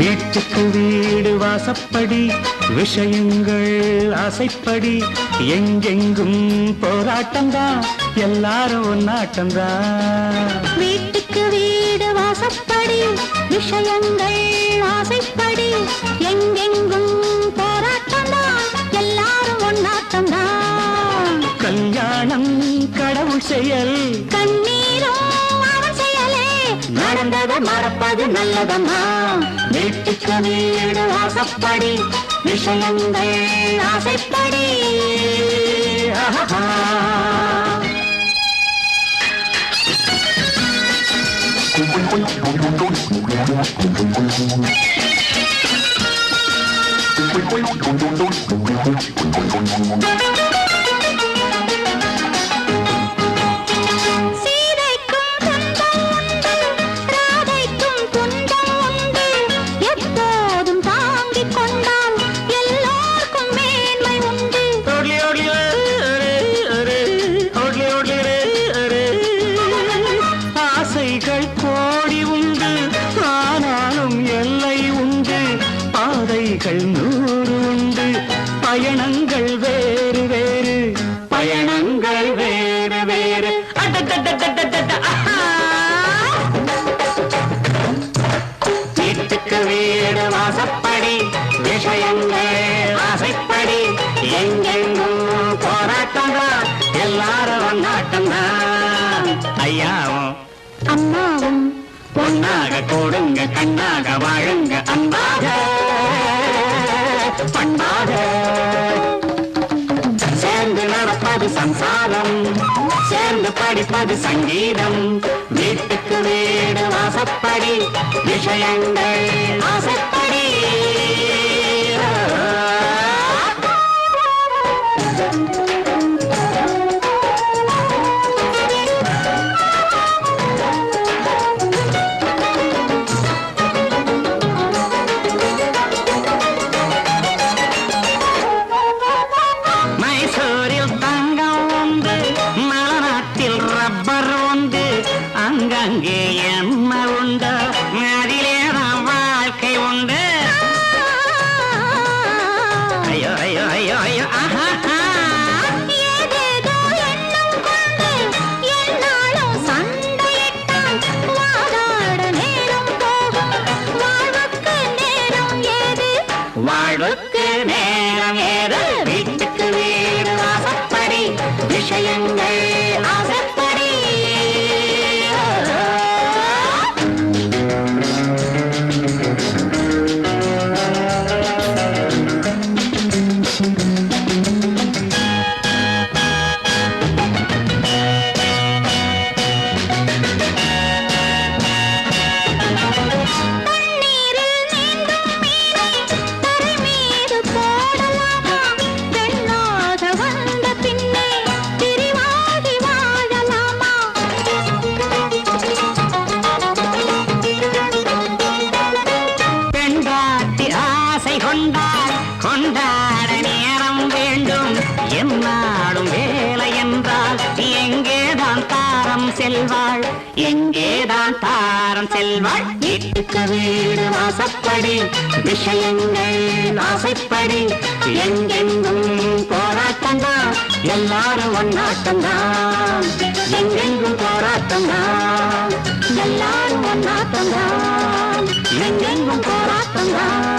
வீட்டுக்கு வீடு வாசப்படி விஷயங்கள் ஆசைப்படி எங்கெங்கும் போராட்டம்தான் எல்லாரும் ஒன்னாட்டம்தான். வீட்டுக்கு வீடு வாசப்படி விஷயங்கள் ஆசைப்படி எங்கெங்கும் போராட்டம்தான் எல்லாரும் ஒன்னாட்டம்தான். கல்யாணம் கடவுள் செயல் கண்ணீரும் நடந்ததை மறப்பது நல்லதம்மா. வீட்டுக்கு வீடு வாசப்படி விஷயங்கள் ஆசைப்படி. ஆஹா. சீதைக்கும் பாதைகள் நூறு உண்டு. பயணங்கள் வேறு வேறு. பயணங்கள் வேறு வேறு! வீட்டுக்கு வீடு வாசப்படி விஷயங்கள் ஆசைப்படி. எங்கெங்கும் போராட்டம் தான் எல்லாரும் ஒன்னாட்டம் தான் ஐயாவும் அம்மாவும் பொன்னாக கொடுங்க கண்ணாக வாழுங்க அன்பாக. பண்பாக. சேர்ந்து நடப்பது சம்சாரம் சேர்ந்து படிப்பது சங்கீதம். வீட்டுக்கு வீடு வாசப்படி விஷயங்கள் ஆசைப்படி அங்கங்கே என்ன உண்டு. அதிலே தான் வாழ்க்கை உண்டு. ஐயோ ஐயோ ஐயோ ஐயோ. ஆஹா வாழ்வுக்கு நேரம் ஏது? வாழ்வுக்கு நேரம் ஏது? வீட்டுக்கு வீடு வாசப்படி. விஷயங்கள் ஆசைப்படி என்னாடும் வேலை என்றால் எங்கேதான் தாரம் செல்வாள்? எங்கேதான் தாரம் செல்வாள்? வீட்டுக்கு வீடு வாசப்படி விஷயங்கள் ஆசைப்படி எங்கெங்கும் போராட்டம் தான் எல்லாரும் ஒன்னாட்டம் தான். எங்கெங்கும் போராட்டம் தான் எல்லாரும் ஒன்னாட்டம் தான். எங்கெங்கும் போராட்டம் தான்.